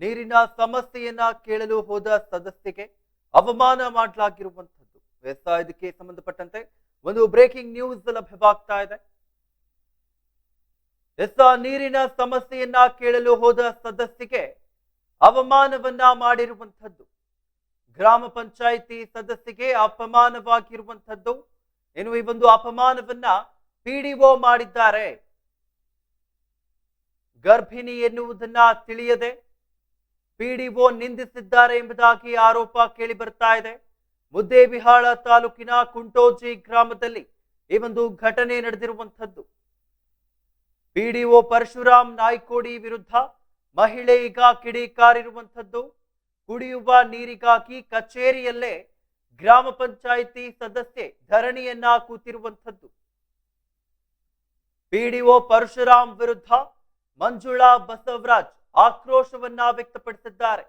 ನೀರಿನ ಸಮಸ್ಯೆಯನ್ನ ಕೇಳಲು ಹೋದ ಸದಸ್ಯಗೆ ಅವಮಾನ ಮಾಡಲಾಗಿರುವಂತದ್ದು ಇದಕ್ಕೆ ಸಂಬಂಧಪಟ್ಟಂತೆ ಒಂದು ಬ್ರೇಕಿಂಗ್ ನ್ಯೂಸ್ ಲಭ್ಯವಾಗ್ತಾ ಇದೆ. ಎಸ್ ನೀರಿನ ಸಮಸ್ಯೆಯನ್ನ ಕೇಳಲು ಹೋದ ಸದಸ್ಯಗೆ ಅವಮಾನವನ್ನ ಮಾಡಿರುವಂಥದ್ದು. ಗ್ರಾಮ ಪಂಚಾಯಿತಿ ಸದಸ್ಯಗೆ ಅಪಮಾನವಾಗಿರುವಂಥದ್ದು. ಏನು ಈ ಒಂದು ಅಪಮಾನವನ್ನ ಪಿಡಿಒ ಮಾಡಿದ್ದಾರೆ. ಗರ್ಭಿಣಿ ಎನ್ನುವುದನ್ನ ತಿಳಿಯದೆ ಪಿಡಿಒ ನಿಂದಿಸಿದ್ದಾರೆ ಎಂಬುದಾಗಿ ಆರೋಪ ಕೇಳಿ ಬರ್ತಾ ಇದೆ. ಮುದ್ದೇಬಿಹಾಳ ತಾಲೂಕಿನ ಕುಂಟೋಜಿ ಗ್ರಾಮದಲ್ಲಿ ಈ ಒಂದು ಘಟನೆ ನಡೆದಿರುವಂತದ್ದು ಪಿಡಿಒ ಪರಶುರಾಮ್ ನಾಯ್ಕೋಡಿ ವಿರುದ್ಧ ಮಹಿಳೆ ಈಗ ಕಿಡಿಕಾರಿರುವಂತದ್ದು ಕುಡಿಯುವ ನೀರಿಗಾಗಿ ಕಚೇರಿಯಲ್ಲೇ ಗ್ರಾಮ ಪಂಚಾಯಿತಿ ಸದಸ್ಯೆ ಧರಣಿಯನ್ನ ಕೂತಿರುವಂಥದ್ದು. ಪಿಡಿಒ ಪರಶುರಾಮ್ ವಿರುದ್ಧ ಮಂಜುಳಾ ಬಸವರಾಜ್ ಆಕ್ರೋಶವನ್ನ ವ್ಯಕ್ತಪಡಿಸಿದ್ದಾರೆ.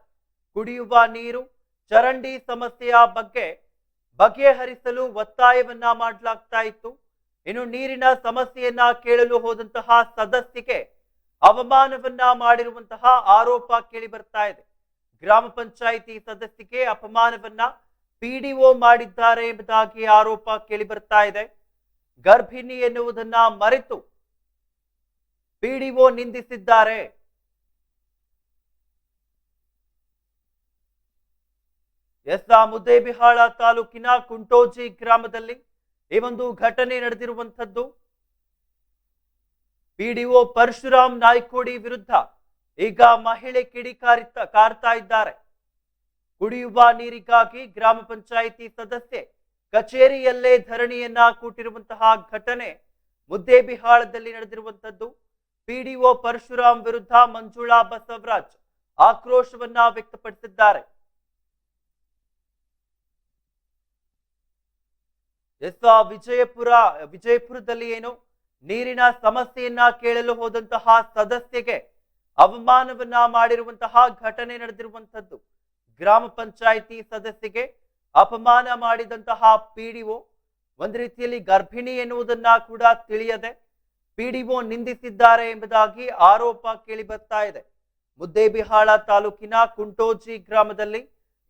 ಕುಡಿಯುವ ನೀರು, ಚರಂಡಿ ಸಮಸ್ಯೆಯ ಬಗ್ಗೆ ಬಗೆಹರಿಸಲು ಒತ್ತಾಯವನ್ನ ಮಾಡಲಾಗ್ತಾ ಇತ್ತು. ಇನ್ನು ನೀರಿನ ಸಮಸ್ಯೆಯನ್ನ ಕೇಳಲು ಹೋದಂತಹ ಸದಸ್ಯಗೆ ಅವಮಾನವನ್ನ ಮಾಡಿರುವಂತಹ ಆರೋಪ ಕೇಳಿ ಬರ್ತಾ ಇದೆ. ಗ್ರಾಮ ಪಂಚಾಯಿತಿ ಸದಸ್ಯಗೆ ಅಪಮಾನವನ್ನ ಪಿಡಿಒ ಮಾಡಿದ್ದಾರೆ ಎಂಬುದಾಗಿ ಆರೋಪ ಕೇಳಿ ಬರ್ತಾ ಇದೆ. ಗರ್ಭಿಣಿ ಎನ್ನುವುದನ್ನ ಮರೆತು ಪಿಡಿಒ ನಿಂದಿಸಿದ್ದಾರೆ. ಎಸ್ ಮುದ್ದೇಬಿಹಾಳ ತಾಲೂಕಿನ ಕುಂಟೋಜಿ ಗ್ರಾಮದಲ್ಲಿ ಈ ಒಂದು ಘಟನೆ ನಡೆದಿರುವಂಥದ್ದು. ಪಿಡಿಒ ಪರಶುರಾಮ್ ನಾಯ್ಕೋಡಿ ವಿರುದ್ಧ ಈಗ ಮಹಿಳೆ ಕಿಡಿಕಾರಿತ ಕಾರ್ತಾ ಇದ್ದಾರೆ. ಕುಡಿಯುವ ನೀರಿಗಾಗಿ ಗ್ರಾಮ ಪಂಚಾಯಿತಿ ಸದಸ್ಯೆ ಕಚೇರಿಯಲ್ಲೇ ಧರಣಿಯನ್ನ ಕೂಟಿರುವಂತಹ ಘಟನೆ ಮುದ್ದೇಬಿಹಾಳದಲ್ಲಿ ನಡೆದಿರುವಂಥದ್ದು. ಪಿಡಿಒ ಪರಶುರಾಮ್ ವಿರುದ್ಧ ಮಂಜುಳಾ ಬಸವರಾಜ್ ಆಕ್ರೋಶವನ್ನ ವ್ಯಕ್ತಪಡಿಸಿದ್ದಾರೆ. ಎಸ್ ವಿಜಯಪುರ, ವಿಜಯಪುರದಲ್ಲಿ ಏನು ನೀರಿನ ಸಮಸ್ಯೆಯನ್ನ ಕೇಳಲು ಹೋದಂತಹ ಸದಸ್ಯಗೆ ಅವಮಾನವನ್ನ ಮಾಡಿರುವಂತಹ ಘಟನೆ ನಡೆದಿರುವಂತದ್ದು ಗ್ರಾಮ ಪಂಚಾಯಿತಿ ಸದಸ್ಯಗೆ ಅಪಮಾನ ಮಾಡಿದಂತಹ ಪಿಡಿಒ ಒಂದು ರೀತಿಯಲ್ಲಿ ಗರ್ಭಿಣಿ ಎನ್ನುವುದನ್ನ ಕೂಡ ತಿಳಿಯದೆ ಪಿಡಿಒ ನಿಂದಿಸಿದ್ದಾರೆ ಎಂಬುದಾಗಿ ಆರೋಪ ಕೇಳಿ ಬರ್ತಾ ಇದೆ. ಮುದ್ದೇಬಿಹಾಳ ತಾಲೂಕಿನ ಕುಂಟೋಜಿ ಗ್ರಾಮದಲ್ಲಿ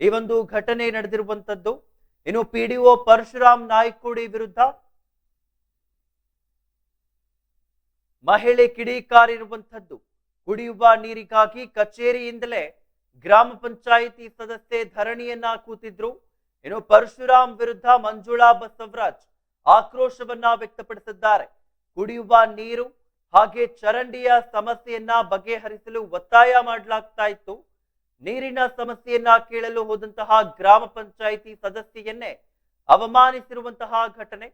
ಈ ಒಂದು ಘಟನೆ ನಡೆದಿರುವಂತದ್ದು ಇನ್ನು ಪಿಡಿಒ ಪರಶುರಾಮ್ ನಾಯ್ಕುಡಿ ವಿರುದ್ಧ ಮಹಿಳೆ ಕಿಡಿಕಾರಿರುವಂಥದ್ದು ಕುಡಿಯುವ ನೀರಿಗಾಗಿ ಕಚೇರಿಯಿಂದಲೇ ಗ್ರಾಮ ಪಂಚಾಯಿತಿ ಸದಸ್ಯೆ ಧರಣಿಯನ್ನ ಕೂತಿದ್ರು. ಇನ್ನು ಪರಶುರಾಮ್ ವಿರುದ್ಧ ಮಂಜುಳಾ ಬಸವರಾಜ್ ಆಕ್ರೋಶವನ್ನ ವ್ಯಕ್ತಪಡಿಸಿದ್ದಾರೆ. ಕುಡಿಯುವ ನೀರು ಹಾಗೆ ಚರಂಡಿಯ ಸಮಸ್ಯೆಯನ್ನ ಬಗೆಹರಿಸಲು ಒತ್ತಾಯ ಮಾಡಲಾಗ್ತಾ ಇತ್ತು. ನೀರಿನ ಸಮಸ್ಯೆಯನ್ನ ಕೇಳಲು ಹೋದಂತಹ ಗ್ರಾಮ ಪಂಚಾಯಿತಿ ಸದಸ್ಯೆಯನ್ನೇ ಅವಮಾನಿಸಿರುವಂತಹ ಘಟನೆ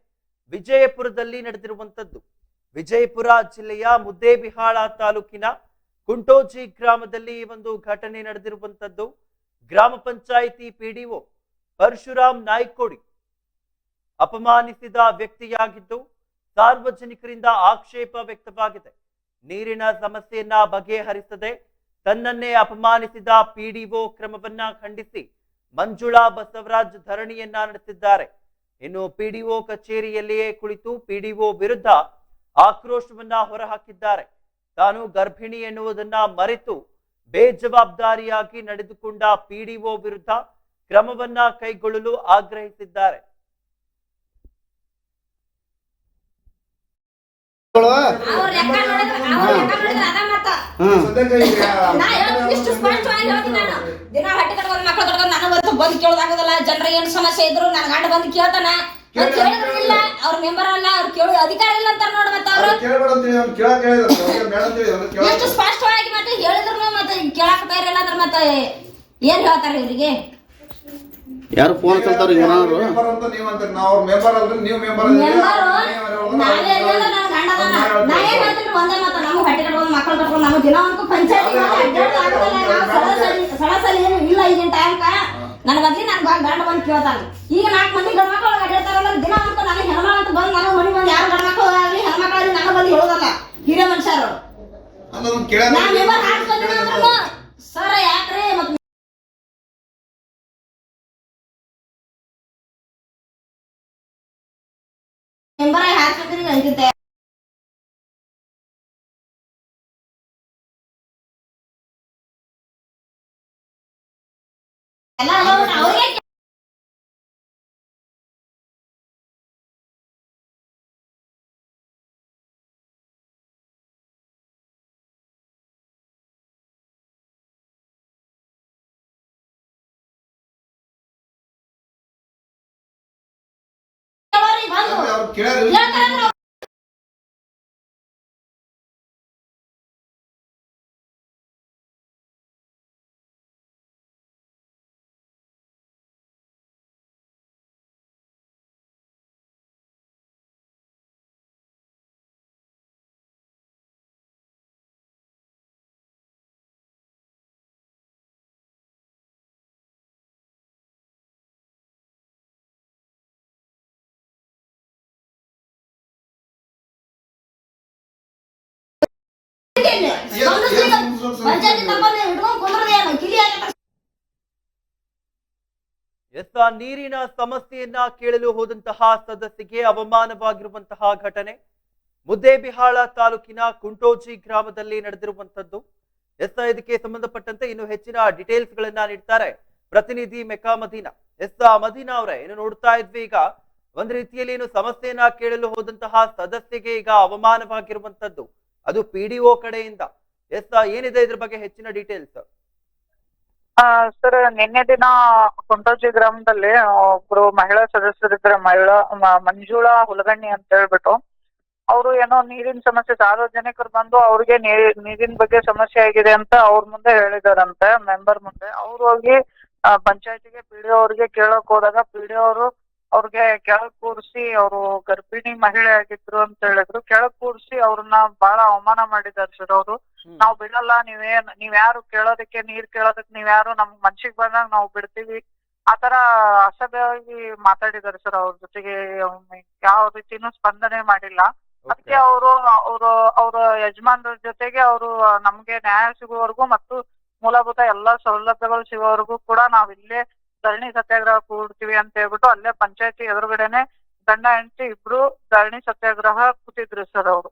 ವಿಜಯಪುರದಲ್ಲಿ ನಡೆದಿರುವಂತದ್ದು ವಿಜಯಪುರ ಜಿಲ್ಲೆಯ ಮುದ್ದೇಬಿಹಾಳ ತಾಲೂಕಿನ ಕುಂಟೋಜಿ ಗ್ರಾಮದಲ್ಲಿ ಒಂದು ಘಟನೆ ನಡೆದಿರುವಂತದ್ದು ಗ್ರಾಮ ಪಂಚಾಯಿತಿ ಪಿಡಿಒ ಪರಶುರಾಮ್ ನಾಯ್ಕೋಡಿ ಅಪಮಾನಿಸಿದ ವ್ಯಕ್ತಿಯಾಗಿದ್ದು, ಸಾರ್ವಜನಿಕರಿಂದ ಆಕ್ಷೇಪ ವ್ಯಕ್ತವಾಗಿದೆ. ನೀರಿನ ಸಮಸ್ಯೆಯನ್ನ ಬಗೆಹರಿಸದೆ ತನ್ನನ್ನೇ ಅಪಮಾನಿಸಿದ ಪಿಡಿಒ ಕ್ರಮವನ್ನ ಖಂಡಿಸಿ ಮಂಜುಳಾ ಬಸವರಾಜ್ ಧರಣಿಯನ್ನ ನಡೆಸಿದ್ದಾರೆ. ಇನ್ನು ಪಿಡಿಒ ಕಚೇರಿಯಲ್ಲಿಯೇ ಕುಳಿತು ಪಿಡಿಒ ವಿರುದ್ಧ ಆಕ್ರೋಶವನ್ನ ಹೊರಹಾಕಿದ್ದಾರೆ. ತಾನು ಗರ್ಭಿಣಿ ಎನ್ನುವುದನ್ನ ಮರೆತು ಬೇಜವಾಬ್ದಾರಿಯಾಗಿ ನಡೆದುಕೊಂಡ ಪಿಡಿಒ ವಿರುದ್ಧ ಕ್ರಮವನ್ನ ಕೈಗೊಳ್ಳಲು ಆಗ್ರಹಿಸಿದ್ದಾರೆ. ಅವ್ರ ಅವ್ರ ನಾ ಹೇಳ್ತೀನಿ ಇಷ್ಟು ಸ್ಪಷ್ಟವಾಗಿ ಹೇಳ್ತೀನಿ ನಾನು. ದಿನ ಹೊಟ್ಟೆ ಕಟ್ಕೊಂಡು ಮಕ್ಕಳು ಕಟ್ಕೊಂಡು ನನಗಂತೂ ಬಂದು ಕೇಳೋದಾಗೋದಲ್ಲ ಜನರ ಏನು ಸಮಸ್ಯೆ ಇದ್ರು ನನ್ನ ಗಂಡ ಬಂದು ಕೇಳ್ತಾನ. ನಾನ್ ಕೇಳಿದ್ರು ಇಲ್ಲ ಅವ್ರ ಮೆಂಬರ್ ಅಲ್ಲ ಅವ್ರು ಕೇಳೋ ಅಧಿಕಾರ ಇಲ್ಲ ಅಂತಾರ ನೋಡ ಮತ್ತೆ ಅವ್ರು. ಎಷ್ಟು ಸ್ಪಷ್ಟವಾಗಿ ಮತ್ತೆ ಹೇಳಿದ್ರು ಮತ್ತೆ ಕೇಳಕ್ ತಯಾರಿಲ್ಲ ಅಂದ್ರೆ ಮತ್ತೆ ಏನ್ ಹೇಳ್ತಾರೆ ಇವ್ರಿಗೆ? ಯಾರು ಫೋನ್ ಹಚ್ಚಲ್ತಾರ ಇವನಾರು ಮೆಂಬರ್ ಅಂತ ನೀವು ಅಂತೀರಿ? ನಾವು ಅವ್ರ ಮೆಂಬರ್ ಅಲ್ರಿ ನೀವು ಮೆಂಬರ್ ಮೆಂಬರು ನಾವೇ ಇರಲ್ಲ ನನ್ನ ಗಂಡ ಬಂದು ಕೇಳ್ತಾನೆ. ಈಗ ನಾಲ್ಕು ಮಂದಿ ಗಂಡ ಮಕ್ಕಳು ಅಡ್ಡಾಡ್ತಾರಲ್ಲ ದಿನ ಅನ್ಕೊ ನನಗೆ ಹೆಣ್ಮಕ್ಳು ಅಂತ ಬಂದು ಮನೆ ಬಂದು ಯಾರು ಗಂಡ ಮಕ್ಕಳು ಆಗಲಿ ಹೆಣ್ಮಕ್ಳು ನನಗೆ ಬಂದು ಹೇಳೋದಲ್ಲ. ಹಿರಿಯ ಮನುಷ್ಯರು. ಸರ ಯಾಕ್ರಿ ಮತ್ತೆ മെമ്പറെ ഹാട്രിക്കിന് നൽകട്ടെ എല്ലാം ಅದಾವ ಅವ್ರಿಗೆ ಕೇಳೋರಿ ಆ ನೀರಿನ ಸಮಸ್ಯೆಯನ್ನ ಕೇಳಲು ಹೋದಂತಹ ಸದಸ್ಯಗೆ ಅವಮಾನವಾಗಿರುವಂತಹ ಘಟನೆ. ಮುದ್ದೇಬಿಹಾಳ ತಾಲೂಕಿನ ಕುಂಟೋಜಿ ಗ್ರಾಮದಲ್ಲಿ ನಡೆದಿರುವಂತದ್ದು ಎಸ್ ಇದಕ್ಕೆ ಸಂಬಂಧಪಟ್ಟಂತೆ ಇನ್ನು ಹೆಚ್ಚಿನ ಡೀಟೇಲ್ಸ್ ಗಳನ್ನ ನೀಡ್ತಾರೆ ಪ್ರತಿನಿಧಿ ಮೆಕಾ ಮದೀನಾ. ಎಸ್ ಮದೀನಾ ಅವರೇ ಏನು ನೋಡ್ತಾ ಇದ್ವಿ ಈಗ? ಒಂದ್ ರೀತಿಯಲ್ಲಿ ಏನು ಸಮಸ್ಯೆಯನ್ನ ಕೇಳಲು ಹೋದಂತಹ ಸದಸ್ಯಗೆ ಈಗ ಅವಮಾನವಾಗಿರುವಂತದ್ದು ಅದು ಪಿಡಿಒ ಕಡೆಯಿಂದ. ಎಸ್, ಏನಿದೆ ಇದ್ರ ಬಗ್ಗೆ ಹೆಚ್ಚಿನ ಡೀಟೇಲ್ಸ್ ಸರ್ ನಿನ್ನೆ ದಿನ ಕೊಂಡೋಜಿ ಗ್ರಾಮದಲ್ಲಿ ಒಬ್ರು ಮಹಿಳಾ ಸದಸ್ಯರಿದ್ರೆ, ಮಹಿಳಾ ಮಂಜುಳಾ ಹುಲಗಣ್ಣಿ ಅಂತ ಹೇಳ್ಬಿಟ್ಟು, ಅವರು ಏನೋ ನೀರಿನ ಸಮಸ್ಯೆ, ಸಾರ್ವಜನಿಕರು ಬಂದು ಅವ್ರಿಗೆ ನೀರಿನ ಬಗ್ಗೆ ಸಮಸ್ಯೆ ಆಗಿದೆ ಅಂತ ಅವ್ರ ಮುಂದೆ ಹೇಳಿದಾರಂತೆ ಮೆಂಬರ್ ಮುಂದೆ. ಅವ್ರು ಹೋಗಿ ಪಂಚಾಯತಿಗೆ ಪಿ ಡಿ ಅವ್ರಿಗೆ ಕೇಳಕ್ ಹೋದಾಗ, ಪಿ ಡಿ ಅವರು ಅವ್ರಿಗೆ ಕೆಳಗ್ ಕೂರಿಸಿ, ಅವರು ಗರ್ಭಿಣಿ ಮಹಿಳೆ ಆಗಿದ್ರು ಅಂತ ಹೇಳಿದ್ರು. ಕೆಳಗ್ ಕೂರಿಸಿ ಅವ್ರನ್ನ ಬಹಳ ಅವಮಾನ ಮಾಡಿದ್ದಾರೆ ಸರ್ ಅವರು. ನಾವ್ ಬಿಡಲ್ಲ ನೀವೇನ್ ನೀವ್ ಯಾರು ಕೇಳೋದಕ್ಕೆ ನೀರ್ ಕೇಳೋದಕ್ಕೆ ನೀವ್ ಯಾರು ನಮ್ ಮನ್ಸಿಗ್ ಬಂದಾಗ ನಾವ್ ಬಿಡ್ತೀವಿ. ಆತರ ಅಸಭ್ಯವಾಗಿ ಮಾತಾಡಿದಾರೆ ಸರ್ ಅವ್ರ ಜೊತೆಗೆ ಯಾವ ರೀತಿನೂ ಸ್ಪಂದನೆ ಮಾಡಿಲ್ಲ. ಅದಕ್ಕೆ ಅವರು ಅವರು ಅವ್ರ ಯಜಮಾನ್ರ ಜೊತೆಗೆ ಅವರು ನಮ್ಗೆ ನ್ಯಾಯ ಸಿಗುವವರೆಗೂ ಮತ್ತು ಮೂಲಭೂತ ಎಲ್ಲಾ ಸೌಲಭ್ಯಗಳು ಸಿಗೋವರೆಗೂ ಕೂಡ ನಾವ್ ಇಲ್ಲೇ ಧರಣಿ ಸತ್ಯಾಗ್ರಹ ಕೂಡ್ತೀವಿ ಅಂತ ಹೇಳ್ಬಿಟ್ಟು ಅಲ್ಲೇ ಪಂಚಾಯತಿ ಎದುರುಗಡೆನೆ ಗಂಡ ಹೆಂಡತಿ ಇಬ್ರು ಧರಣಿ ಸತ್ಯಾಗ್ರಹ ಕೂತಿದ್ರು ಸರ್ ಅವರು.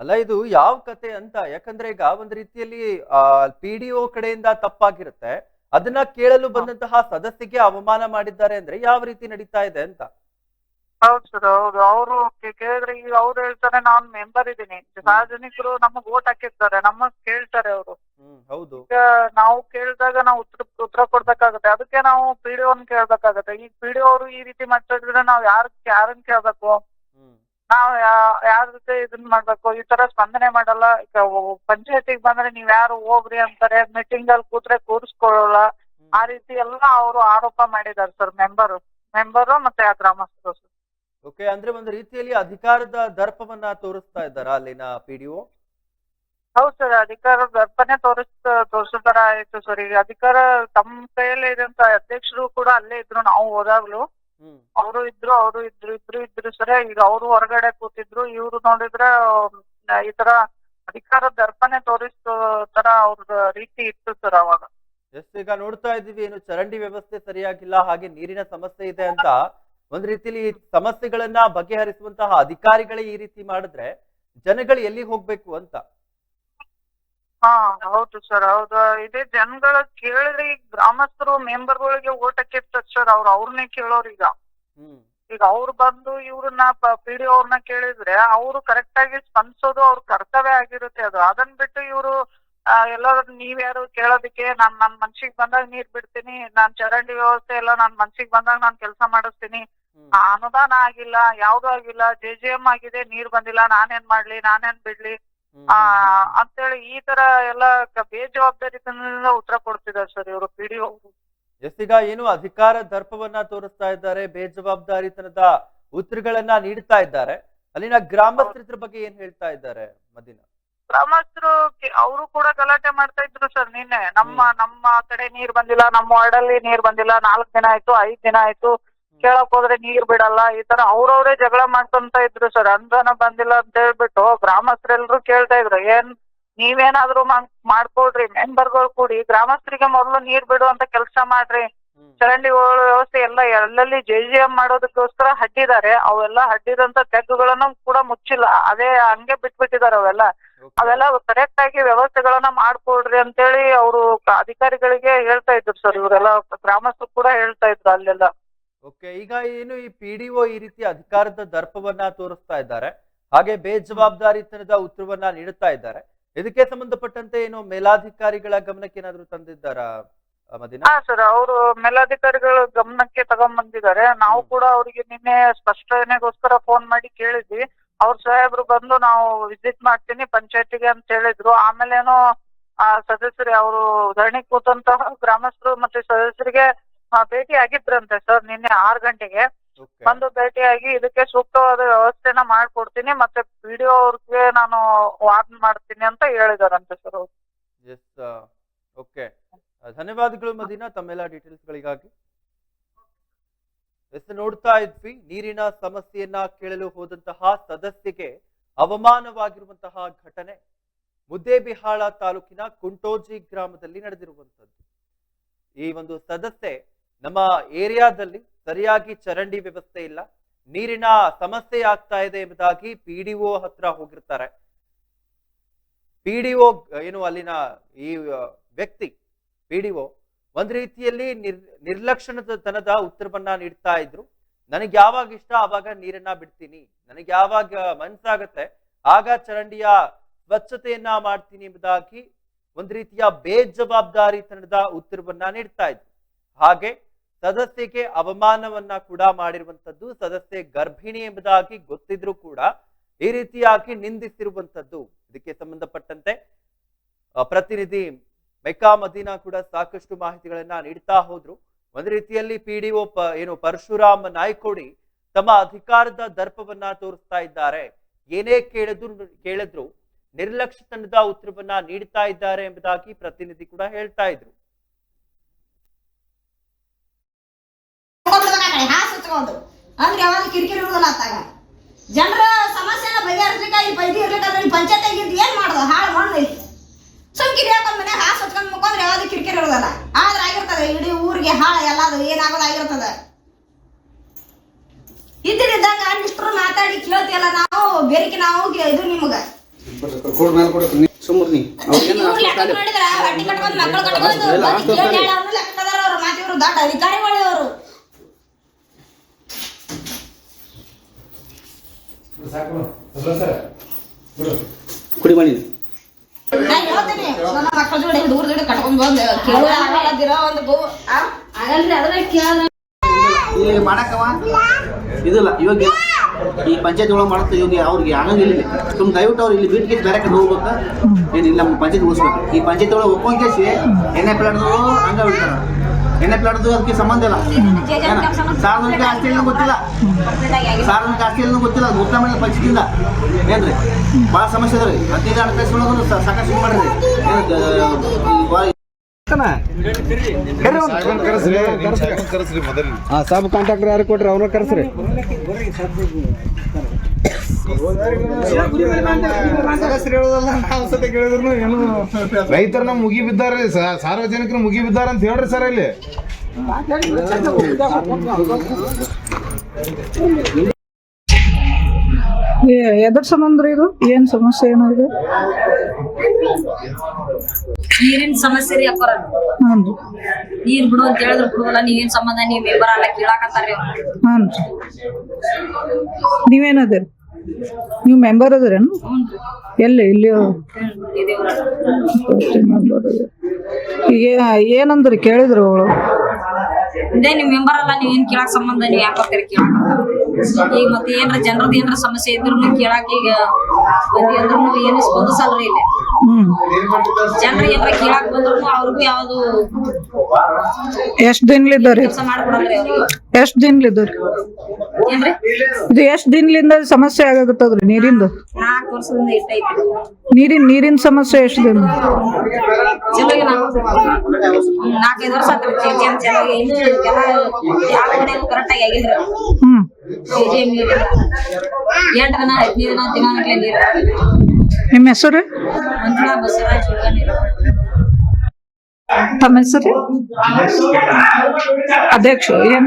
ಅಲ್ಲ ಇದು ಯಾವ ಕತೆ ಅಂತ ಯಾಕಂದ್ರೆ ಈಗ ಒಂದ್ ರೀತಿಯಲ್ಲಿ ಪಿ ಡಿ ಒ ಕಡೆಯಿಂದ ತಪ್ಪಾಗಿರುತ್ತೆ. ಅದನ್ನ ಕೇಳಲು ಬಂದಂತಹ ಸದಸ್ಯಗೆ ಅವಮಾನ ಮಾಡಿದ್ದಾರೆ ಅಂದ್ರೆ ಯಾವ ರೀತಿ ನಡೀತಾ ಇದೆ ಅಂತ? ಹೌದು ಸರ್ ಹೌದು. ಅವರು ಕೇಳಿದ್ರೆ ಈಗ ಅವ್ರು ಹೇಳ್ತಾರೆ ನಾನು ಮೆಂಬರ್ ಇದ್ದೀನಿ. ಸಾರ್ವಜನಿಕರು ನಮಗ್ ಓಟ್ ಹಾಕಿರ್ತಾರೆ ನಮ್ಮ ಕೇಳ್ತಾರೆ ಅವರು. ಹೌದು. ಈಗ ನಾವು ಕೇಳಿದಾಗ ನಾವು ಉತ್ತರ ಉತ್ತರ ಕೊಡ್ಬೇಕಾಗತ್ತೆ. ಅದಕ್ಕೆ ನಾವು ಪಿ ಡಿ ಒನ್ ಕೇಳ್ಬೇಕಾಗತ್ತೆ. ಈಗ ಪಿ ಡಿ ಅವರು ಈ ರೀತಿ ಮಾತಾಡಿದ್ರೆ ನಾವ್ ಯಾರ ಯಾರನ್ನ ಕೇಳ್ಬೇಕು? ಹ್ಮ್. ನಾವ್ ಯಾ- ಯಾರ್ ಜೊತೆ ಇದನ್ ಮಾಡ್ಬೇಕು? ಈ ತರ ಸ್ಪಂದನೆ ಮಾಡಲ್ಲ. ಪಂಚಾಯತಿಗೆ ಬಂದ್ರೆ ನೀವ್ ಯಾರು ಹೋಗ್ರಿ ಅಂತಾರೆ ಮೀಟಿಂಗ್ ಅಲ್ಲಿ ಕೂತ್ರೆ ಕೂರಿಸ್ಕೊಳ್ಳಲ್ಲ. ಆ ರೀತಿ ಎಲ್ಲ ಅವರು ಆರೋಪ ಮಾಡಿದಾರೆ ಸರ್ ಮೆಂಬರ್. ಮೆಂಬರು ಮತ್ತೆ ಆ ಗ್ರಾಮಸ್ಥರು ಸರ್. ಓಕೆ ಅಂದ್ರೆ ಒಂದು ರೀತಿಯಲ್ಲಿ ಅಧಿಕಾರದ ದರ್ಪವನ್ನ ತೋರಿಸ್ತಾ ಇದ್ದಾರಾ ಅಲ್ಲಿನ ಪಿ ಡಿ ಒ ಹೌದು ಸರ್ ಅಧಿಕಾರ ದರ್ಪನೆ ತೋರಿಸ್ ತೋರಿಸೋ ಆಯ್ತು ಸರ್. ಈಗ ಅಧಿಕಾರ ತಮ್ಮ ಕೈಯಲ್ಲೇ ಇದಂತ ಅಧ್ಯಕ್ಷರು ಕೂಡ ಅಲ್ಲೇ ಇದ್ರು ನಾವು ಹೋದಾಗ್ಲು. ಅವರು ಇದ್ರು ಅವರು ಇದ್ರು ಇಬ್ರು ಇದ್ರು ಸರಿ. ಈಗ ಅವರು ಹೊರಗಡೆ ಕೂತಿದ್ರು ಇವ್ರು ನೋಡಿದ್ರೆ ಈ ತರ ಅಧಿಕಾರ ದರ್ಪಣೆ ತೋರಿಸೋ ತರ ಅವ್ರ ರೀತಿ ಇತ್ತು ಸರ್ ಅವಾಗ. ಎಸ್ ಈಗ ನೋಡ್ತಾ ಇದೀವಿ ಏನು ಚರಂಡಿ ವ್ಯವಸ್ಥೆ ಸರಿಯಾಗಿಲ್ಲ ಹಾಗೆ ನೀರಿನ ಸಮಸ್ಯೆ ಇದೆ ಅಂತ. ಒಂದ್ ರೀತಿಲಿ ಈ ಸಮಸ್ಯೆಗಳನ್ನ ಬಗೆಹರಿಸುವಂತಹ ಅಧಿಕಾರಿಗಳೇ ಈ ರೀತಿ ಮಾಡಿದ್ರೆ ಜನಗಳು ಎಲ್ಲಿ ಹೋಗ್ಬೇಕು ಅಂತ. ಹಾ ಹೌದು ಸರ್ ಹೌದು. ಇದೇ ಜನಗಳ ಕೇಳಿದ್ರೆ ಈಗ ಗ್ರಾಮಸ್ಥರು ಮೆಂಬರ್ಗಳಿಗೆ ಓಟ್ ಹಾಕಿರ್ತಾರೆ ಸರ್ ಅವ್ರು ಅವ್ರನ್ನೇ ಕೇಳೋರು ಈಗ. ಈಗ ಅವ್ರು ಬಂದು ಇವ್ರನ್ನ ಪಿ ಡಿ ಅವ್ರನ್ನ ಕೇಳಿದ್ರೆ ಅವರು ಕರೆಕ್ಟ್ ಆಗಿ ಸ್ಪಂದಿಸೋದು ಅವ್ರ ಕರ್ತವ್ಯ ಆಗಿರುತ್ತೆ ಅದು. ಅದನ್ನ ಬಿಟ್ಟು ಇವರು ಎಲ್ಲರೂ ನೀವ್ಯಾರು ಕೇಳೋದಕ್ಕೆ ನಾನ್ ನನ್ ಮನ್ಸಿಗೆ ಬಂದಾಗ ನೀರ್ ಬಿಡ್ತೀನಿ ನಾನ್ ಚರಂಡಿ ವ್ಯವಸ್ಥೆ ಎಲ್ಲ ನಾನ್ ಮನ್ಸಿಗೆ ಬಂದಾಗ ನಾನ್ ಕೆಲಸ ಮಾಡಿಸ್ತೀನಿ. ಆ, ಅನುದಾನ ಆಗಿಲ್ಲ ಯಾವ್ದು ಆಗಿಲ್ಲ ಜೆ ಜೆ ಎಂ ಆಗಿದೆ ನೀರ್ ಬಂದಿಲ್ಲ ನಾನೇನ್ ಮಾಡ್ಲಿ ನಾನೇನ್ ಬಿಡ್ಲಿ. ಆ ಅಂತ ಹೇಳಿ ಅಂತೇಳಿ ಈ ತರ ಎಲ್ಲ ಬೇಜವಾಬ್ದಾರಿತನದಿಂದ ಉತ್ತರ ಕೊಡ್ತಿದ್ದಾರೆ ಸರ್ ಇವರು ಪಿಡಿಒ ಎಸ್ ಈಗ ಏನು ಅಧಿಕಾರ ದರ್ಪವನ್ನ ತೋರಿಸ್ತಾ ಇದ್ದಾರೆ ಬೇಜವಾಬ್ದಾರಿತನದ ಉತ್ತರಗಳನ್ನ ನೀಡ್ತಾ ಇದ್ದಾರೆ. ಅಲ್ಲಿನ ಗ್ರಾಮಸ್ಥರ ಬಗ್ಗೆ ಏನ್ ಹೇಳ್ತಾ ಇದ್ದಾರೆ ಮದಿನ? ಗ್ರಾಮಸ್ಥರು ಅವರು ಕೂಡ ಗಲಾಟೆ ಮಾಡ್ತಾ ಇದ್ರು ಸರ್ ನಿನ್ನೆ. ನಮ್ಮ ನಮ್ಮ ಕಡೆ ನೀರ್ ಬಂದಿಲ್ಲ ನಮ್ಮ ವಾರ್ಡಲ್ಲಿ ನೀರ್ ಬಂದಿಲ್ಲ ನಾಲ್ಕ್ ದಿನ ಆಯ್ತು ಐದ್ ದಿನ ಆಯ್ತು. ಕೇಳಕ್ ಹೋದ್ರೆ ನೀರ್ ಬಿಡಲ್ಲ ಈ ತರ ಅವ್ರವ್ರೇ ಜಗಳ ಮಾಡ್ಕೊಂತ ಇದ್ರು ಸರ್. ಅನುದಾನ ಬಂದಿಲ್ಲ ಅಂತ ಹೇಳ್ಬಿಟ್ಟು ಗ್ರಾಮಸ್ಥರೆಲ್ರು ಕೇಳ್ತಾ ಇದ್ರು ಏನ್ ನೀವೇನಾದ್ರೂ ಮಾಡ್ಕೊಳ್ರಿ ಮಾಡ್ಕೊಡ್ರಿ ಮೆಂಬರ್ಗಳು ಕೂಡಿ ಗ್ರಾಮಸ್ಥರಿಗೆ ಮೊದಲು ನೀರ್ ಬಿಡುವಂತ ಕೆಲಸ ಮಾಡ್ರಿ. ಚರಂಡಿ ವ್ಯವಸ್ಥೆ ಎಲ್ಲ ಎಲ್ಲಲ್ಲಿ ಜೆ ಜಿ ಎಂ ಮಾಡೋದಕ್ಕೋಸ್ಕರ ಹಡ್ಡಿದ್ದಾರೆ ಅವೆಲ್ಲ ಹಡ್ಡಿದಂತ ತೆಗ್ಗುಗಳನ್ನ ಕೂಡ ಮುಚ್ಚಿಲ್ಲ. ಅದೇ ಹಂಗೆ ಬಿಟ್ಬಿಟ್ಟಿದ್ದಾರೆ ಅವೆಲ್ಲ. ಅವೆಲ್ಲ ಕರೆಕ್ಟ್ ಆಗಿ ವ್ಯವಸ್ಥೆಗಳನ್ನ ಮಾಡ್ಕೊಡ್ರಿ ಅಂತೇಳಿ ಅವರು ಅಧಿಕಾರಿಗಳಿಗೆ ಹೇಳ್ತಾ ಇದ್ರು ಸರ್. ಇವರೆಲ್ಲ ಗ್ರಾಮಸ್ಥರು ಕೂಡ ಹೇಳ್ತಾ ಇದ್ರು ಅಲ್ಲೆಲ್ಲ. ಓಕೆ ಈಗ ಏನು ಈ ಪಿ ಡಿ ಒ ಈ ರೀತಿ ಅಧಿಕಾರದ ದರ್ಪವನ್ನ ತೋರಿಸ್ತಾ ಇದ್ದಾರೆ. ಹಾಗೆ ಬೇಜವಾಬ್ದಾರಿತನದ ಉತ್ತರವನ್ನ ನೀಡುತ್ತಾ ಇದ್ದಾರೆ. ಇದಕ್ಕೆ ಸಂಬಂಧಪಟ್ಟಂತೆ ಏನು ಮೇಲಾಧಿಕಾರಿಗಳ ಗಮನಕ್ಕೆ ಏನಾದ್ರು ತಂದಿದ್ದಾರ ಮದೀನಾ? ಸರ್ ಅವರು ಮೇಲಾಧಿಕಾರಿಗಳ ಗಮನಕ್ಕೆ ತಗೊಂಡ್ ಬಂದಿದ್ದಾರೆ ನಾವು ಕೂಡ ಅವರಿಗೆ ನಿನ್ನೆ ಸ್ಪಷ್ಟನೆಗೋಸ್ಕರ ಫೋನ್ ಮಾಡಿ ಕೇಳಿದ್ವಿ. ಅವ್ರ ಸಾಹೇಬ್ರು ಬಂದು ನಾವು ವಿಸಿಟ್ ಮಾಡ್ತೀನಿ ಪಂಚಾಯತಿಗೆ ಅಂತ ಹೇಳಿದ್ರು. ಆಮೇಲೆ ಏನೋ ಆ ಸದಸ್ಯರು ಅವರು ಧರಣಿ ಕೂತಂತಹ ಗ್ರಾಮಸ್ಥರು ಮತ್ತೆ ಸದಸ್ಯರಿಗೆ ಭೇಟಿ ಆಗಿದ್ರಂತೆ ಸರ್ ನಿನ್ನೆ ಆರ್ ಗಂಟೆಗೆ. ಬಂದು ಭೇಟಿಯಾಗಿ ಇದಕ್ಕೆ ಸೂಕ್ತವಾದ ವ್ಯವಸ್ಥೆನ ಮಾಡ್ಕೊಡ್ತೀನಿ ಮತ್ತೆ ವಿಡಿಯೋ ಅವ್ರಿಗೆ ನಾನು ವಾರ್ನ್ ಮಾಡ್ತೀನಿ ಅಂತ ಹೇಳಿದಾರಂತೆ ಸರ್ ಅವ್ರು. ಎಸ್ ಓಕೆ ಧನ್ಯವಾದಗಳು ಮದೀನಾ ತಮ್ಮೆಲ್ಲ ಡೀಟೇಲ್ಸ್ಗಳಿಗಾಗಿ ಎಸ್ ನೋಡ್ತಾ ಇದ್ವಿ ನೀರಿನ ಸಮಸ್ಯೆಯನ್ನ ಕೇಳಲು ಹೋದಂತಹ ಸದಸ್ಯಗೆ ಅವಮಾನವಾಗಿರುವಂತಹ ಘಟನೆ ಮುದ್ದೇಬಿಹಾಳ ತಾಲೂಕಿನ ಕುಂಟೋಜಿ ಗ್ರಾಮದಲ್ಲಿ ನಡೆದಿರುವಂತದ್ದು ಈ ಒಂದು ಸದಸ್ಯೆ ನಮ್ಮ ಏರಿಯಾದಲ್ಲಿ ಸರಿಯಾಗಿ ಚರಂಡಿ ವ್ಯವಸ್ಥೆ ಇಲ್ಲ. ನೀರಿನ ಸಮಸ್ಯೆ ಆಗ್ತಾ ಇದೆ ಎಂಬುದಾಗಿ ಪಿ ಹತ್ರ ಹೋಗಿರ್ತಾರೆ. ಪಿಡಿಒ ಏನು ಅಲ್ಲಿನ ಈ ವ್ಯಕ್ತಿ ಒ ಒಂದ್ ರೀತಿಯಲ್ಲಿ ನಿರ್, ನಿರ್ಲಕ್ಷಣದ ತನದ ಉತ್ತರವನ್ನ ನೀಡ್ತಾ ಇದ್ರು. ನನಗೆ ಯಾವಾಗ ಇಷ್ಟ ಆವಾಗ ನೀರನ್ನ ಬಿಡ್ತೀನಿ. ನನಗೆ ಯಾವಾಗ ಮನ್ಸಾಗತ್ತೆ ಆಗ ಚರಂಡಿಯ ಸ್ವಚ್ಛತೆಯನ್ನ ಮಾಡ್ತೀನಿ ಎಂಬುದಾಗಿ ಒಂದ್ ರೀತಿಯ ಬೇಜವಾಬ್ದಾರಿತನದ ಉತ್ತರವನ್ನ ನೀಡ್ತಾ ಇದ್ರು. ಹಾಗೆ ಸದಸ್ಯೆಗೆ ಅವಮಾನವನ್ನ ಕೂಡ ಮಾಡಿರುವಂತದ್ದು ಸದಸ್ಯೆ ಗರ್ಭಿಣಿ ಎಂಬುದಾಗಿ ಗೊತ್ತಿದ್ರು ಕೂಡ ಈ ರೀತಿಯಾಗಿ ನಿಂದಿಸಿರುವಂತದ್ದು ಇದಕ್ಕೆ ಸಂಬಂಧಪಟ್ಟಂತೆ ಪ್ರತಿನಿಧಿ ಮೆಕಾ ಮದೀನಾ ಕೂಡ ಸಾಕಷ್ಟು ಮಾಹಿತಿಗಳನ್ನ ನೀಡ್ತಾ ಹೋದ್ರು. ಒಂದ್ ರೀತಿಯಲ್ಲಿ ಪಿಡಿಒ ಏನು ಪರಶುರಾಮ್ ನಾಯ್ಕೋಡಿ ತಮ್ಮ ಅಧಿಕಾರದ ದರ್ಪವನ್ನ ತೋರಿಸ್ತಾ ಇದ್ದಾರೆ. ಏನೇ ಕೇಳಿದ್ರು ಕೇಳಿದ್ರು, ನಿರ್ಲಕ್ಷ್ಯತನದ ಉತ್ತರವನ್ನ ನೀಡ್ತಾ ಇದ್ದಾರೆ ಎಂಬುದಾಗಿ ಪ್ರತಿನಿಧಿ ಕೂಡ ಹೇಳ್ತಾ ಇದ್ರು. ಹಚ್ಕೊಂಡು ಅಂದ್ರೆ ಯಾವಾಗ ಕಿರಿಕಿರಿ ಇರುದಿಲ್ಲ ಅತ್ತಾಗ ಜನರ ಸಮಸ್ಯೆನ ಬಗೆಹರಿಸ್ಲಿಕ್ಕೆ ಈ ಪೈದಿ ಇರ್ಲಿಕ್ಕೆ ಈ ಪಂಚಾಯತ್ ಆಗಿದ್ದು ಏನ್ ಮಾಡೋದು? ಹಾಳು ಮಣ್ಣು ಐತಿ ಸುಮ್ ಕಿರಿ ಹಾಕೊಂಡ್ ಮನೆ ಹಾಸ್ ಹೊತ್ಕೊಂಡ್ ಮುಖಂದ್ರೆ ಯಾವ್ದು ಕಿರಿಕಿರಿ ಇರೋದಲ್ಲ? ಆದ್ರೆ ಆಗಿರ್ತದೆ ಇಡೀ ಊರಿಗೆ ಹಾಳು ಎಲ್ಲದು ಏನಾಗೋದು ಆಗಿರ್ತದೆ. ಇದ್ದಿದ್ದಾಗ ಇಷ್ಟರು ಮಾತಾಡಿ ಕೇಳ್ತಿಯಲ್ಲ ನಾವು ಬೇರೆಕೆ ನಾವು ಇದು ನಿಮಗ. ಮಾಡಿದ್ರ ಹಟ್ಟಿ ಕಟ್ಕೊಂಡ್ ಮಕ್ಕಳು ಕಟ್ಕೊಂಡು ಬಂದು ದೊಡ್ಡ ಅಧಿಕಾರಿಗಳು ಅವರು. ಕುಡಿ ಬನ್ನಿ ನಾ ಹೇಳ್ತೀನಿ. ನನ್ನ ಮಕ್ಕಳ ಜೋಡಿ ಹುಡುಗರ ಜೋಡಿ ಕಟ್ಕೊಂಡ್ ಬಂದು ಕೇಳೋ ಆಗಲ್ಲದಿರ ಒಂದು ಗೋ ಆ? ಆಗಲ್ರಿ ಅದ್ರ ಕೇಳ ಇಲ್ಲಿ ಮಾಡಕ್ಕವ? ಇದಿಲ್ಲ ಇವಾಗ ಈ ಪಂಚಾಯತ್ ಒಳಗೆ ಮಾಡುತ್ತೆ ಇವಾಗ ಅವ್ರಿಗೆ ಆಗಂಗಿಲ್ಲ ಇಲ್ಲಿ ಸುಮ್ ದಯವಿಟ್ಟು ಅವ್ರು ಇಲ್ಲಿ ಬಿಟ್ಟು ಬೇರೆ ಕಡೆ ಹೋಗ್ಬೇಕು? ಏನಿಲ್ಲ ಇಲ್ಲ ನಮ್ಮ ಪಂಚಾಯತ್ ಉಳಿಸ್ಬೇಕು ಈ ಪಂಚಾಯತ್ ಒಳಗೆ ಒಪ್ಕೊಂಡ್ಕೇಸಿ ಎಣ್ಣೆ ಪ್ಲಾಟ್ದವರು ಹಂಗ ಬಿಡ್ತಾರ ಎಣ್ಣೆ ಪ್ಲಾಟ್ದು ಅದಕ್ಕೆ ಸಂಬಂಧ ಇಲ್ಲ? ಸಾರ್ವಜನಿಕ ಆಸ್ತಿ ಏನೂ ಗೊತ್ತಿಲ್ಲ. ಸಾರ್ವಜನಿಕ ಆಸ್ತಿ ಏನೂ ಗೊತ್ತಿಲ್ಲ. ಅದು ಉತ್ತಮ ಪರಿಸ್ಥಿತಿಯಿಂದ. ಏನ್ರಿ? ಭಾಳ ಸಮಸ್ಯೆ ಅದ ರೀ. ಹದಿನೈದು ಹಣ ಕಳ್ಸ್ಕೊಳ್ಳೋದು ಸಾಕಷ್ಟು ಮಾಡ್ರಿ ಕಾಂಟ್ಯಾಕ್ಟರ್ ಆ ಸಬ್ ಕಾಂಟ್ರಾಕ್ಟರ್ ಯಾರು ಕೊಟ್ರಿ ಅವ್ರನ್ನ ಕರ್ಸ್ರಿ. ರೈತರನ್ನ ಮುಗಿ ಬಿದ್ದಾರ್ರಿ ಸಾರ್ವಜನಿಕರು ಮುಗಿ ಬಿದ್ದಾರ ಅಂತ ಹೇಳ್ರಿ ಸರ್ ಇಲ್ಲಿ ಏ- ಎದ್ರ ಸಂಬಂಧ ರೀ ಇದು? ಏನ್ ಸಮಸ್ಯೆ ಏನಾಗಿದೆ ಇದು? ನೀರಿನ ಸಮಸ್ಯೆ ರೀ ಅಪ್ಪರ ನೀರ್ ಬಿಡು ಅಂತ ಹೇಳಿದ್ರು ಬಿಡುವಲ್ಲ ನೀವೇನ್ ಸಂಬಂಧ ನೀವ್ ಮೆಂಬರ್ ಅಲ್ಲ ಕೇಳಾಕತ್ತಾರ್ರಿ ಅವ್ರು. ನೀವೇನದಿರಿ ನೀವು ಮೆಂಬರ್ ಅದರೇನು? ಎಲ್ಲಿ ಇಲ್ಲಿ ಏನಂದ್ರೆ ಈಗ ಏನಂದ್ರಿ ಕೇಳಿದ್ರು ಅವಳು? ಇದೇ ನೀವ್ ಮೆಂಬರ್ ಅಲ್ಲ ನೀವ್ ಏನ್ ಕೇಳಕ್ಕೆ ಸಂಬಂಧ ನೀವ್ ಯಾಕೆ ಹೋಗ್ತೀರಿ ಈಗ ಮತ್ತೆ ಏನ್ರ ಜನರದ್ ಏನ್ರ ಸಮಸ್ಯೆ ಇದ್ರು ಕೇಳಾಕ ಈಗ ಬಂದಿ ಅಂದ್ರು ಏನು ಸ್ಪಂದಿಸಲ್ರಿ ಇಲ್ಲಿ. ಜನರ ಏನ್ರ ಕೇಳಾಕ್ ಬಂದ್ರು ಅವ್ರಿಗೂ ಯಾವ್ದು ಎಷ್ಟ್ ದಿನ್ಲಿದ್ದರಿ? ಕೆಲಸ ಮಾಡ್ಕೊಡಲ್ರಿ ಅವ್ರಿಗೆ. ಎಷ್ಟ್ ದಿನ್ಲಿದ್ದರಿ? ಇದು ಎಷ್ಟ್ ದಿನಲಿಂದ ಸಮಸ್ಯೆ ಆಗಾಕತ್ತದ್ರಿ ನೀರಿಂದು? ನಾಲ್ಕು ವರ್ಷದಿಂದ ಇಷ್ಟ ಐತಿ ನೀರಿನ ನೀರಿನ ಸಮಸ್ಯೆ ಎಷ್ಟು ದಿನ? ಚಲೋ ನಾಲ್ಕೈದು ವರ್ಷ ಆತ್ರಿ. ಚೇಂಜ್ ಚೆನ್ನಾಗಿ ಇನ್ನು ಎಲ್ಲ ಯಾವ ಕಡೆಗೂ ಕರೆಕ್ಟ್ ಆಗಿ ಹ್ಮ್. ಎಂಟು ದಿನ ಹದಿನೈದು ದಿನ ನೀರು. ನಿಮ್ಮ ಹೆಸರು? ಮಂಜುಳಾ ಬಸವರಾಜ್ ಹುಡುಗ ನೀರು ತಮ್ಮ ಹೆಸರು? ಅಧ್ಯಕ್ಷ ಏನ್?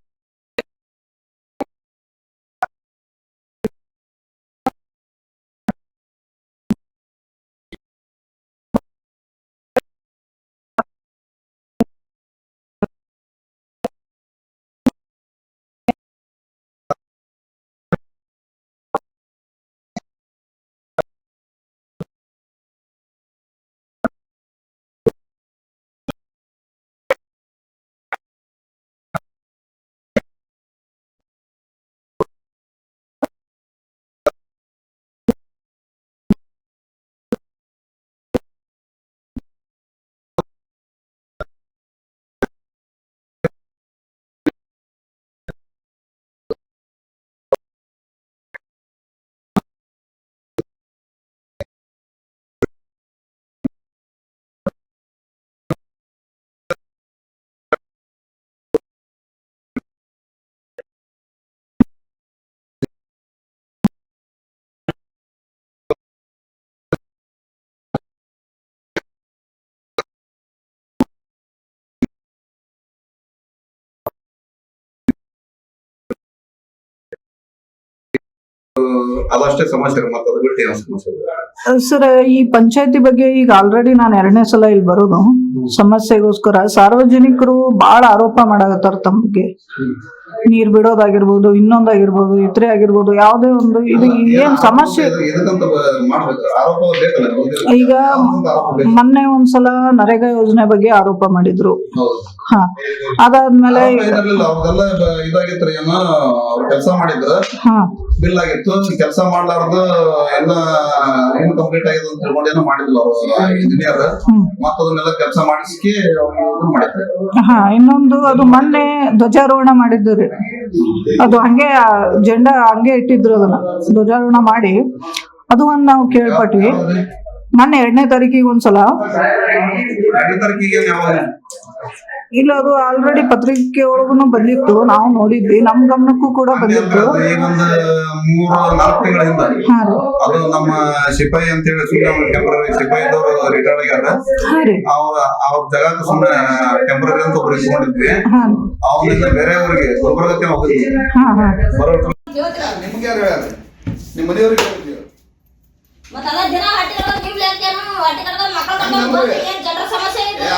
ಸರ್ ಈ ಪಂಚಾಯತಿ ಬಗ್ಗೆ ಈಗ ಆಲ್ರೆಡಿ ನಾನು ಎರಡನೇ ಸಲ ಇಲ್ಲಿ ಬರೋದು. ಸಮಸ್ಯೆಗೋಸ್ಕರ ಸಾರ್ವಜನಿಕರು ಬಹಳ ಆರೋಪ ಮಾಡಾಕತ್ತಾರ ತಮ್ಮ ಬಗ್ಗೆ. ನೀರ್ ಬಿಡೋದಾಗಿರ್ಬೋದು ಇನ್ನೊಂದಾಗಿರ್ಬೋದು ಇತರೆ ಆಗಿರ್ಬೋದು ಯಾವುದೇ ಒಂದು ಇದು ಏನ್ ಸಮಸ್ಯೆ ಈಗ. ಮೊನ್ನೆ ಒಂದ್ಸಲ ನರೇಗಾ ಯೋಜನೆ ಬಗ್ಗೆ ಆರೋಪ ಮಾಡಿದ್ರು. ಹಾ ಅದಾದ್ಮೇಲೆ ಕೆಲಸ ಮಾಡಿದ್ರ? ಬಿಲ್ ಆಗಿತ್ತು ಕೆಲಸ ಮಾಡ್ಲಾರ್ದು ಎಲ್ಲ ಏನು ಕಂಪ್ಲೀಟ್ ಆಗಿದೆ ಅಂತ ತಿಳ್ಕೊಂಡು ಏನೋ ಮಾಡಿದ್ಲು ಅವರು ಇಂಜಿನಿಯರ್ ಮತ್ತೆ ಮತ್ತ ಅದನ್ನೆಲ್ಲ ಕೆಲಸ ಮಾಡಿಸಿ ಮಾಡಿದ್ರು. ಹಾ ಇನ್ನೊಂದು ಅದು ಮೊನ್ನೆ ಧ್ವಜಾರೋಹಣ ಮಾಡಿದ್ದು ರೀ. ಅದು ಹಂಗೆ ಜೆಂಡಾ ಹಂಗೆ ಇಟ್ಟಿದ್ರು ಅದನ್ನ ಧ್ವಜಾರೋಹಣ ಮಾಡಿ. ಅದು ಒಂದ್ ನಾವು ಕೇಳ್ಪಟ್ವಿ. ಮೊನ್ನೆ ಎರಡನೇ ತಾರೀಕಿಗೆ ಒಂದ್ಸಲ ಎರಡನೇ ತಾರೀಕಿಗೆ ಇಲ್ಲ ಅದು ಆಲ್ರೆಡಿ ಪತ್ರಿಕೆ ಒಳಗೂನು ಬಂದಿತ್ತು. ನಾವು ನೋಡಿದ್ವಿ. ನಮ್ ಗಮನಕ್ಕೂ ಕೂಡ ಬಂದಿತ್ತು. ಅದು ಈಗ ಒಂದು ಮೂರು ನಾಲ್ಕು ತಿಂಗಳ ಹಿಂದ. ಅದು ನಮ್ಮ ಸಿಪಾಯಿ ಅಂತ ಹೇಳಿ ಸುಮ್ಮನೆ ಟೆಂಪ್ರರಿ ಸಿಪಾಯಿದವರು ರಿಟೈರ್ಡ್ ಆಗ್ಯಾರ. ಅವ್ರ ಅವ್ರ ಜಾಗಕ್ಕೆ ಸುಮ್ಮನೆ ಟೆಂಪರರಿ ಅಂತ ಒಬ್ರು ಇಟ್ಕೊಂಡಿದ್ವಿ. ಅವರಿಂದ ಬೇರೆಯವ್ರಿಗೆ ಗುಲ್ಬರ್ಗಕ್ಕೆ ಹೋಗಿದ್ವಿ ಬರೋ ನಿಮ್ಗೆ ಯಾರು ಹೇಳ್ಯಾರ? ನಿಮ್ಮ ಮನೆಯವ್ರಿಗೆ? ಮತ್ತ ಅದ ದಿನ ಹೊಟ್ಟೆ ಕಟ್ಕೊಂಡು ಮಕ್ಕಳು ಏನ್ ಜನರ ಸಮಸ್ಯೆ ಏ,